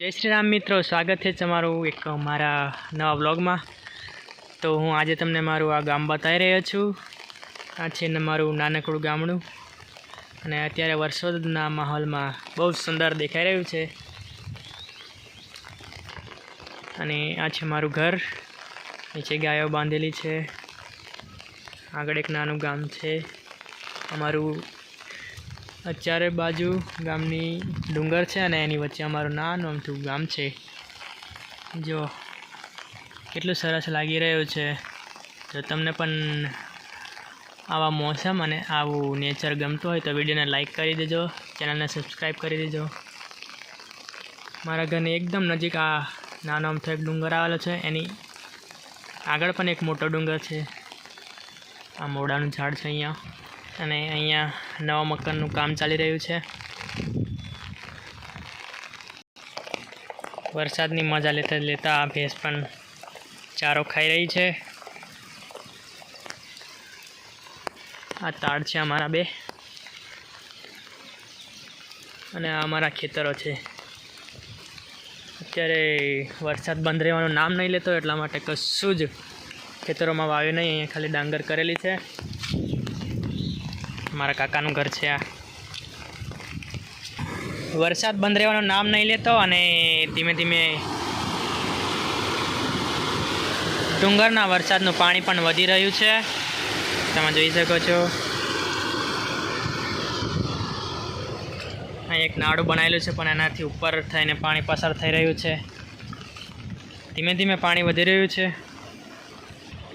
જય શ્રી રામ મિત્રો, સ્વાગત છે તમારું એક મારા નવા બ્લોગમાં તો હું આજે તમને મારું આ ગામ બતાવી રહ્યો છું. આ છે મારું નાનકડું ગામડું. અને અત્યારે વરસાદના માહોલમાં બહુ સુંદર દેખાઈ રહ્યું છે. અને આ છે મારું ઘર. નીચે ગાયો બાંધેલી છે. આગળ એક નાનું ગામ છે. અમારું ચારે બાજુ ગામની ડુંગર છે અને એની વચ્ચે અમારું નાનું અમથું ગામ છે. જો, કેટલું સરસ લાગી રહ્યું છે. જો તમને પણ આવા મોસમ અને આવું નેચર ગમતું હોય તો વિડીયોને લાઇક કરી દેજો ચેનલને સબસ્ક્રાઈબ કરી દેજો. મારા ઘરની એકદમ નજીક આ નાનો અમથો એક ડુંગર આવેલો છે. એની આગળ પણ એક મોટો ડુંગર છે. આ મોડાનું ઝાડ છે અહીંયા. અને અહીંયા નવા મકાનનું કામ ચાલી રહ્યું છે. વરસાદની મજા લેતા લેતા આ ભેંસ પણ ચારો ખાઈ રહી છે. આ તાડ છે અમારા બે. અને આ અમારા ખેતરો છે. અત્યારે વરસાદ બંધ રહેવાનું નામ નહીં લેતો એટલા માટે કશું જ ખેતરોમાં વાવ્યું નહીં. અહીંયા ખાલી ડાંગર કરેલી છે. મારા કાકાનું ઘર છે આ. વરસાદ બંધ રહેવાનું નામ નહીં લેતો અને ધીમે ધીમે ડુંગરના વરસાદનું પાણી પણ વધી રહ્યું છે. તમે જોઈ શકો છો. અહીં એક નાડું બનાવેલું છે, પણ એનાથી ઉપર થઈને પાણી પસાર થઈ રહ્યું છે. ધીમે ધીમે પાણી વધી રહ્યું છે.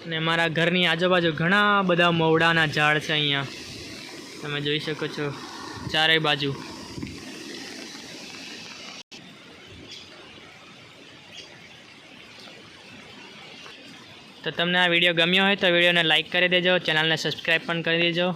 અને મારા ઘરની આજુબાજુ ઘણા બધા મવડાના ઝાડ છે અહીંયા. તમે જોઈ શકો છો ચારેય બાજુ. તો તમને આ વીડિયો ગમ્યો હોય તો વિડીયોને લાઇક કરી દેજો, ચેનલને સબસ્ક્રાઈબ પણ કરી દેજો.